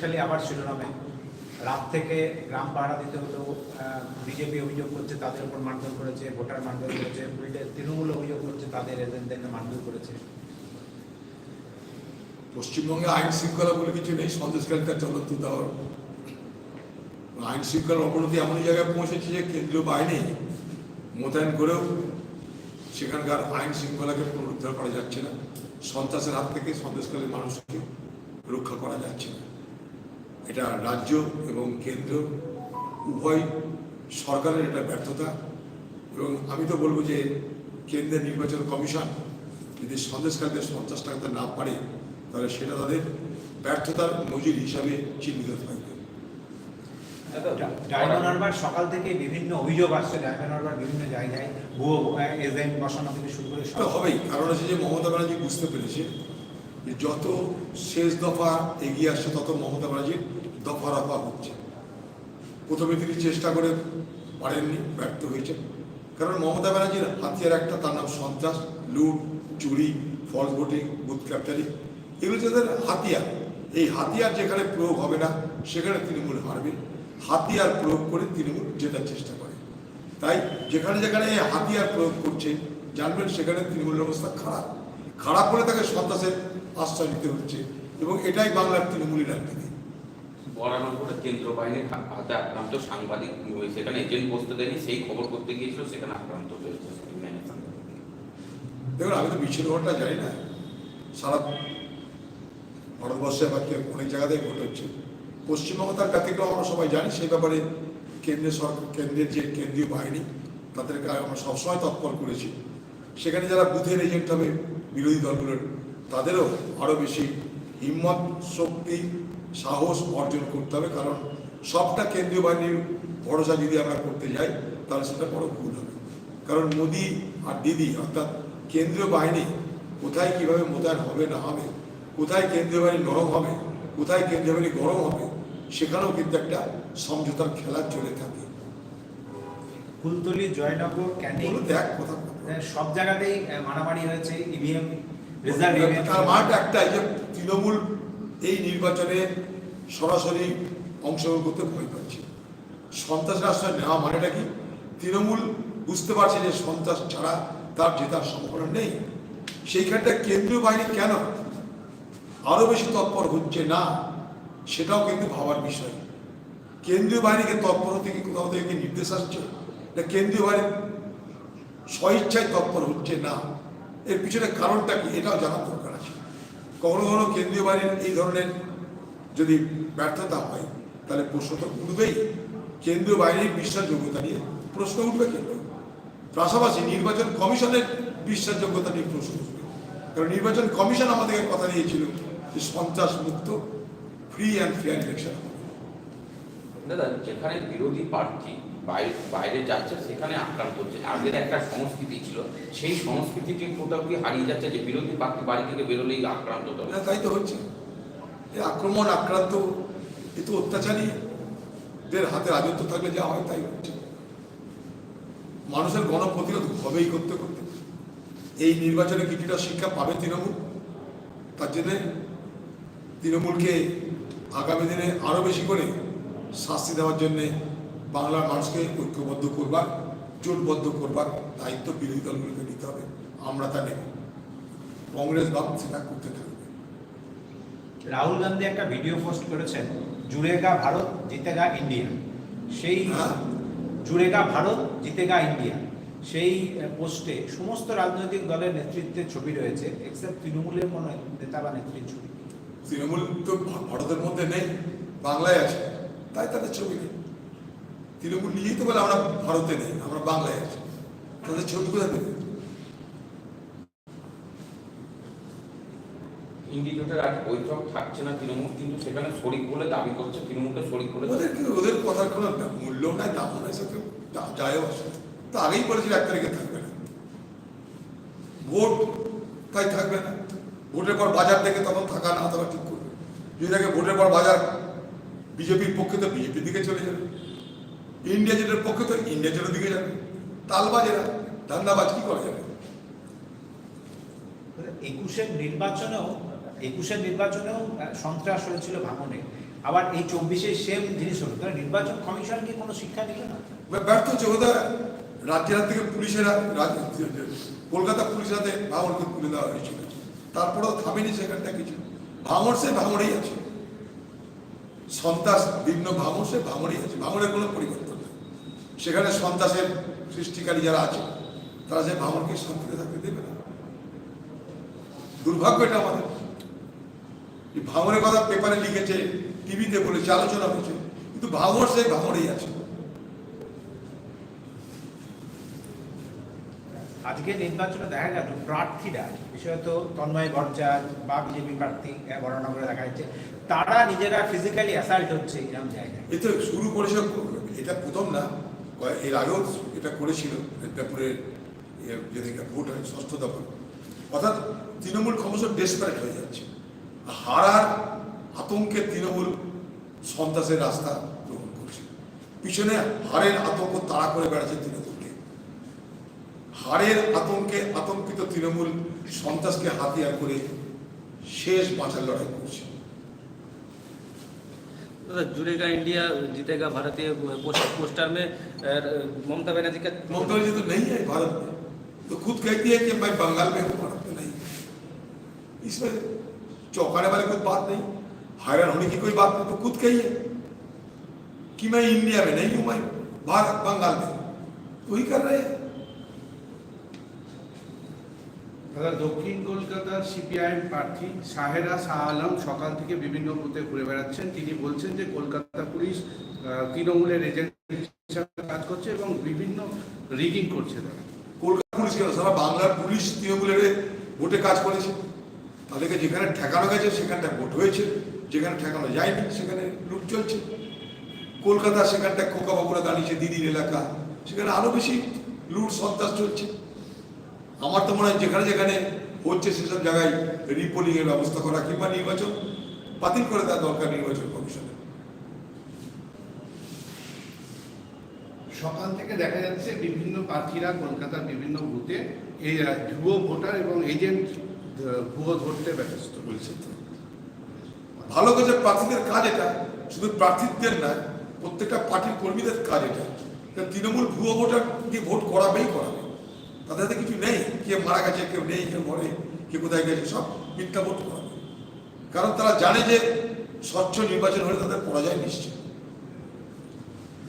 খালি আবার শিরোনামে। রাত থেকে গ্রাম পাহারা দিতে হতো বিজেপি অভিযোগ করছে, তাদের উপর মারধর করেছে, ভোটার মারধর করেছে তৃণমূল অভিযোগ করছে, তাদের এজেন্টদেরকে মারধর করেছে। পশ্চিমবঙ্গে আইন শৃঙ্খলা বলে কিছু নেই সন্দেশকারিতা চলন্ত দেওয়ার আইন শৃঙ্খলার অবনতি এমন জায়গায় পৌঁছেছে যে কেন্দ্রীয় বাহিনী মোতায়েন করেও সেখানকার আইন শৃঙ্খলাকে পুনরুদ্ধার করা যাচ্ছে না। সন্ত্রাসের হাত থেকে সন্দেশকারী মানুষকে রক্ষা করা যাচ্ছে না। এটা রাজ্য এবং কেন্দ্র উভয় সরকারের এটা ব্যর্থতা। এবং আমি তো বলব যে কেন্দ্রের নির্বাচন কমিশন যদি সন্দেশকারীদের সন্ত্রাস টাকাতে না পারে তাহলে সেটা তাদের ব্যর্থতার নজির হিসাবে চিহ্নিত থাকবে। ডায়মন্ড সকাল থেকে বিভিন্ন অভিযোগ আসছে। ডায়মন্ড বিভিন্ন জায়গায় ভুয়ো এজেন্ট বসানো থেকে শুরু করে সেটা হবেই। কারণ হচ্ছে যে মমতা ব্যানার্জি বুঝতে পেরেছে যে যত শেষ দফা এগিয়ে আসছে তত মমতা ব্যানার্জির দফা হচ্ছে। প্রথমে তিনি চেষ্টা করে পারেননি, ব্যর্থ হয়েছে কারণ মমতা ব্যানার্জির হাতিয়ার একটা, তার নাম সন্ত্রাস, লুট, চুরি ফলস ভোটিং বুথ ক্যাপ্টারিং এগুলো তাদের হাতিয়ার, এই হাতিয়ার যেখানে প্রয়োগ হবে না, সেখানে তৃণমূল হারবে। হাতিয়ার প্রয়োগ করে তৃণমূল জেতার চেষ্টা করে। তাই যেখানে যেখানে এই হাতিয়ার প্রয়োগ করছে, জানবেন সেখানে তৃণমূলের অবস্থা খারাপ। খারাপ করে তাকে সন্ত্রাসের আশ্রয় নিতে হচ্ছে এবং এটাই বাংলার তৃণমূলের রাজনীতি। বরানগরে কেন্দ্র বাহিনীর হাতে আক্রান্ত সাংবাদিক সেখানে এজেন্ট বসতে দেয়নি, সেই খবর করতে গিয়েছিল, সেখানে আক্রান্ত হয়েছে দেখুন, আমি তো বিচ্ছিন্ন ঘটনা জানি না। সারা ভারতবর্ষে বা অনেক জায়গাতেই ঘটে হচ্ছে। পশ্চিমবঙ্গ তার ব্যতিক্রম, আমরা সবাই জানি, সেই ব্যাপারে কেন্দ্রীয় সরকার, কেন্দ্রের যে কেন্দ্রীয় বাহিনী তাদেরকে আমরা সবসময় তৎপর করেছি। সেখানে যারা বুথের এজেন্ট হবে, বিরোধী দলগুলোর, তাদেরও আরও বেশি হিম্মত, শক্তি সাহস অর্জন করতে হবে কারণ সবটা কেন্দ্রীয় বাহিনীর ভরসা যদি আমরা করতে যাই তাহলে সেটা বড় ভুল হবে। কারণ মোদি আর দিদি অর্থাৎ কেন্দ্রীয় বাহিনী কোথায় কীভাবে মোতায়েন হবে না হবে কোথায় কেন্দ্রীয় বাহিনী নরম হবে কোথায় কেন্দ্রীয় বাহিনী গরম হবে সেখানেও কিন্তু একটা সমঝোতার খেলা চলে থাকে। কুলতলি জয়নগর ক্যানিং। এক কথা। সব জায়গাতেই মারামারি হয়েছে ইভিএম রেজাল্ট তার মাঠ একটাই যে তৃণমূল এই নির্বাচনে সরাসরি অংশগ্রহণ করতে ভয় পাচ্ছে। সন্ত্রাস আশ্রয় নেওয়া মানেটা কি? তৃণমূল বুঝতে পারছে যে সন্ত্রাস ছাড়া তার জেতার সম্ভাবনা নেই। সেইখানটা কেন্দ্রীয় বাহিনী কেন? আরও বেশি তৎপর হচ্ছে না, সেটাও কিন্তু ভাবার বিষয়। কেন্দ্রীয় বাহিনীকে তৎপর হতে কি কোথাও থেকে নির্দেশ আসছে? না কেন্দ্রীয় বাহিনী স্বইচ্ছায় তৎপর হচ্ছে না। এর পিছনে কারণটা কি? এটাও আছে কখনো কখনো কেন্দ্রীয় বাহিনীর এই ধরনের যদি ব্যর্থতা হয়, তাহলে প্রশ্ন তো উঠবেই। কেন্দ্রীয় বাহিনীর বিশ্বাসযোগ্যতা নিয়ে প্রশ্ন উঠবে কেন্দ্র পাশাপাশি নির্বাচন কমিশনের বিশ্বাসযোগ্যতা নিয়ে প্রশ্ন উঠবে। কারণ নির্বাচন কমিশন আমাদেরকে কথা দিয়েছিল যে সন্ত্রাস মুক্ত ফ্রি অ্যান্ড ফেয়ার ইলেকশন হবে। দাদা যেখানে বিরোধী প্রার্থী বাইরে বাইরে যাচ্ছে সেখানে আক্রান্ত হচ্ছে। আগের একটা সংস্কৃতি ছিল সেই সংস্কৃতিটি কোথাও কি হারিয়ে যাচ্ছে যে বিরোধী প্রার্থী বাড়ি থেকে বেরোলেই আক্রান্ত হবে? না, তাই তো হচ্ছে। এই আক্রমণ আক্রান্ত এ তো অত্যাচারীদের হাতে রাজত্ব থাকলে যা হয় তাই হচ্ছে। মানুষের গণপ্রতিরোধ হবেই করতে করতে। এই নির্বাচনে কিছুটা শিক্ষা পাবে তৃণমূল। তার জন্যে তৃণমূলকে আগামী দিনে আরও বেশি করে শাস্তি দেওয়ার জন্যে বাংলার মানুষকে ঐক্যবদ্ধ করবার জোটবদ্ধ করবার দায়িত্ব বিরোধী দলগুলোকে নিতে হবে। আমরা তা নেব। কংগ্রেস বাম সেটা করতে থাকবে। রাহুল গান্ধী একটা ভিডিও পোস্ট করেছেন জুড়েগা ভারত জিতেগা ইন্ডিয়া। সেই হ্যাঁ। জুড়েগা ভারত জিতেগা ইন্ডিয়া। সেই পোস্টে সমস্ত রাজনৈতিক দলের নেতৃত্বের ছবি রয়েছে এক্সেপ্ট তৃণমূলের কোনো নেতা বা নেত্রীর ছবি। তৃণমূল তো ভারতের মধ্যে নেই বাংলায় আছে। তাই তাদের ছবি নেই। তৃণমূল নিজেই তো বলে আমরা ভারতে নেই আমরা বাংলায় আছি। তাদের ছবি কোথায় দেবে ইন্ডি জোটের আজ বৈঠক থাকছে না তৃণমূল কিন্তু সেখানে শরিক বলে দাবি করছে তৃণমূলকে শরিক বলে ওদের ওদের কথার কোনো মূল্য নাই দাম নাই সাথে যায়ও আসে। তো আগেই বলেছিল এক তারিখে থাকবে না। ভোট তাই থাকবে না। ভোটের পর বাজার দেখে তখন থাকা না থাকা ঠিক করবে। যদি দেখে ভোটের পর বাজার বিজেপির পক্ষে তো বিজেপির দিকে চলে যাবে। ইন্ডিয়া জেটের পক্ষে তো ইন্ডিয়া জেটের দিকে যাবে। তালবাজেরা ধান্দাবাজ কি করা যাবে? একুশের নির্বাচনেও একুশের নির্বাচনেও সন্ত্রাস হয়েছিল ভাঙনে। আবার এই চব্বিশে সেম জিনিস হলো। তাহলে নির্বাচন কমিশন কি কোনো শিক্ষা নিল না? ব্যর্থ হচ্ছে ওদের রাজ্যের হাত থেকে পুলিশেরা কলকাতা পুলিশের হাতে ভাঙড়কে তুলে দেওয়া হয়েছিল। তারপরেও থামেনি সেখানটা কিছু। ভাঙড় সে ভাঙড়েই আছে। সন্ত্রাস বিভিন্ন ভাঙন সে ভাঙনই আছে। ভাঙনের কোনো পরিবর্তন নেই। সেখানে সন্ত্রাসের সৃষ্টিকারী যারা আছে, তারা সে ভাঙনকে শান্তিতে থাকতে দেবে না। দুর্ভাগ্য এটা আমাদের। ভাঙনের কথা পেপারে লিখেছে টিভিতে বলেছে, আলোচনা হয়েছে। কিন্তু ভাঙর সে ভাঙনই আছে। আজকে নির্বাচনে দেখা গেল প্রার্থীরা বিশেষত তন্ময় ভট্টাচার্য বা বিজেপি প্রার্থী আহ, বরানগরে দেখা যাচ্ছে তারা নিজেরা ফিজিক্যালি অ্যাসাল্ট হচ্ছে এরকম জায়গায়। এতে শুরু করেছে এটা প্রথম না এর আগেও এটা করেছিল মেদিনীপুরের ইয়ে যেদিকে ভোট হয় ষষ্ঠ দফা। অর্থাৎ তৃণমূল ক্রমশ ডেসপারেট হয়ে যাচ্ছে। হারার আতঙ্কে তৃণমূল সন্ত্রাসের রাস্তা গ্রহণ করছে। পিছনে হারের আতঙ্ক তাড়া করে বেড়াচ্ছে তৃণমূলকে হারের আতঙ্কে আতঙ্কিত তৃণমূল সন্ত্রাসকে হাতিয়ার করে শেষ বাঁচার লড়াই করছে दादा जुड़ेगा इंडिया जीतेगा भारतीय पोस्ट- पोस्टर में अ, ममता बनर्जी का ममता बनर्जी तो नहीं है भारत में तो खुद कहती है कि मैं बंगाल में हूँ भारत में नहीं इसमें चौंकाने वाली कोई बात नहीं हैरान होने की कोई बात नहीं तो खुद कही है कि मैं इंडिया में नहीं हूं मैं भारत बंगाल में हूं। तो वही कर रहे हैं দাদা দক্ষিণ কলকাতার সিপিআইএম প্রার্থী সাহেরা শাহ আলম সকাল থেকে বিভিন্ন বুথে ঘুরে বেড়াচ্ছেন। তিনি বলছেন যে কলকাতা পুলিশ তৃণমূলের এজেন্ট হিসাবে কাজ করছে এবং বিভিন্ন রিগিং করছে তারা। কলকাতা পুলিশ কেন? সারা বাংলার পুলিশ তৃণমূলের ভোটে কাজ করেছে। তাদেরকে যেখানে ঠেকানো গেছে সেখানটা ভোট হয়েছে। যেখানে ঠেকানো যায়নি, সেখানে লুট চলছে। কলকাতা সেখানটা খোকা বাবুরা দাঁড়িয়েছে দিদির এলাকা। সেখানে আরও বেশি লুট সন্ত্রাস চলছে। আমার তো মনে হয় যেখানে যেখানে হচ্ছে সেসব জায়গায় রিপোলিং এর ব্যবস্থা করা কিংবা নির্বাচন বাতিল করে দেওয়া দরকার নির্বাচন কমিশনে। সকাল থেকে দেখা যাচ্ছে বিভিন্ন প্রার্থীরা কলকাতার বিভিন্ন বুথে এই ভুয়ো ভোটার এবং এজেন্ট ভুয়ো ধরতে ব্যস্ত। বলছে ভালো কাজে প্রার্থীদের কাজ এটা শুধু প্রার্থীদের নয় প্রত্যেকটা পার্টির কর্মীদের কাজ এটা। তৃণমূল ভুয়ো ভোটার দিয়ে ভোট করাবেই করাবে। তাদের হাতে কিছু নেই কে মারা গেছে কেউ নেই কেউ মরে কে কোথায় গেছে সব মিথ্যা ভোট করাবে কারণ তারা জানে যে স্বচ্ছ নির্বাচন হলে তাদের পরাজয় নিশ্চিত।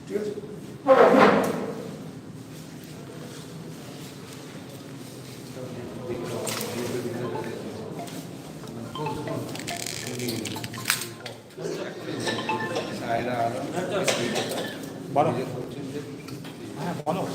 ঠিক আছে? সাহেরা